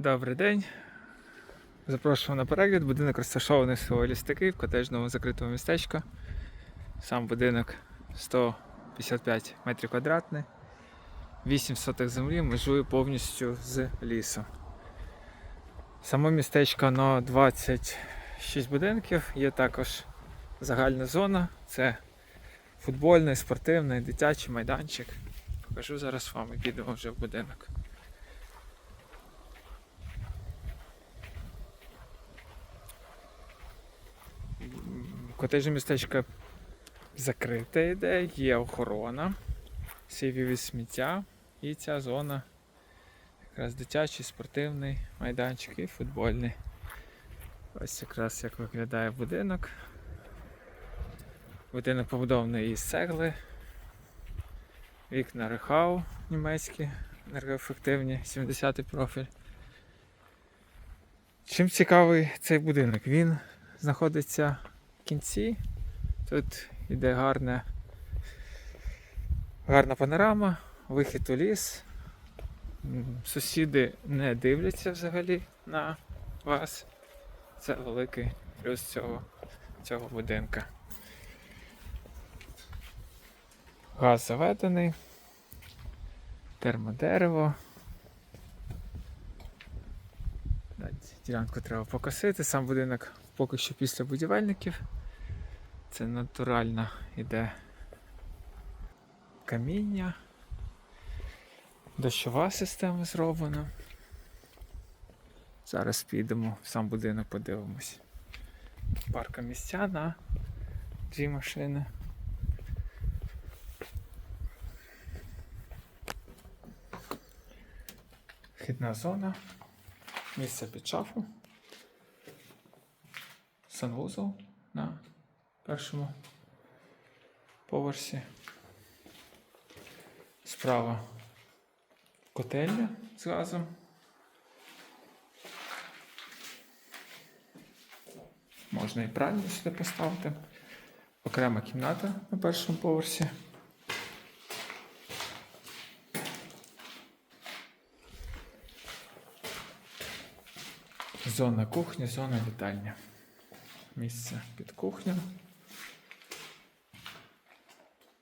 Добрий день. Запрошуємо на перегляд. Будинок розташований в село Лістики в котежному закритому містечку. Сам будинок 155 метрів квадратний. 8 сотих землі межує повністю з лісом. Само містечко на 26 будинків. Є також загальна зона. Це футбольний, спортивний, дитячий майданчик. Покажу зараз вам і підемо вже в будинок. Котежне містечко закрите йде, є охорона, сіві від сміття і ця зона якраз дитячий, спортивний майданчик і футбольний. Ось якраз як виглядає будинок. Будинок побудований із цегли. Вікна Рехау німецькі, енергоефективні, 70-й профіль. Чим цікавий цей будинок? Він знаходиться кінці. Тут йде гарне, гарна панорама, вихід у ліс. Сусіди не дивляться взагалі на вас. Це великий плюс цього, цього будинка. Газ заведений, термодерево. Ділянку треба покосити. Сам будинок поки що після будівельників. Це натуральна іде каміння. Дощова система зроблена. Зараз підемо в сам будинок, подивимось. Парка місця на дві машини. Вхідна зона, місце під шафу, санвузол на першому поверсі. Справа котельня з газом. Можна і пральню сюди поставити. Окрема кімната на першому поверсі. Зона кухні, зона вітальня. Місце під кухню.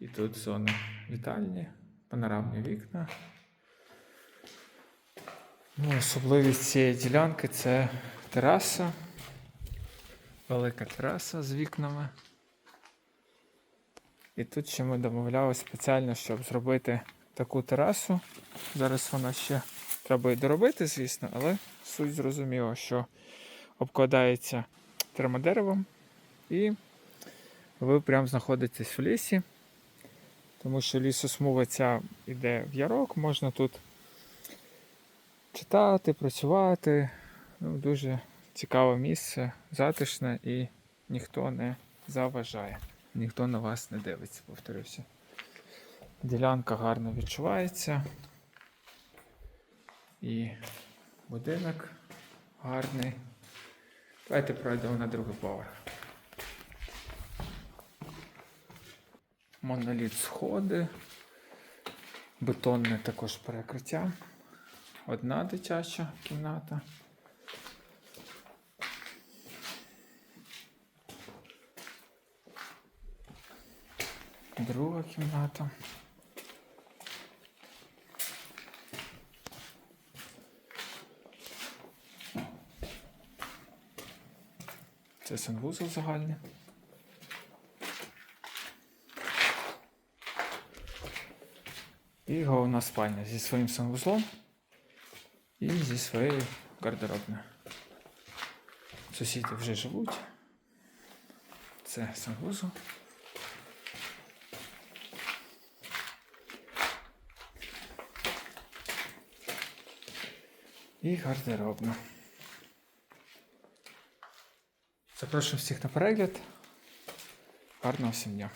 І тут зона вітальні, панорамні вікна. Ну, особливість цієї ділянки це тераса. Велика тераса з вікнами. І тут ще ми домовлялися спеціально, щоб зробити таку терасу. Зараз вона ще треба і доробити, звісно, але суть зрозуміла, що обкладається термодеревом і ви прям знаходитесь в лісі, тому що лісосмуга ця йде в ярок, можна тут читати, працювати. Ну, дуже цікаве місце, затишне і ніхто не заважає, ніхто на вас не дивиться, повторюся. Ділянка гарно відчувається. І будинок гарний. Давайте пройдемо на другий поверх. Моноліт сходи, бетонне також перекриття. Одна дитяча кімната. Друга кімната. Це санвузол загальний. І головна спальня зі своїм санвузлом і зі своєю гардеробною. Сусіди вже живуть. Це санвузол. І гардеробна. Запрошую всіх на перегляд. Гарного всім дня.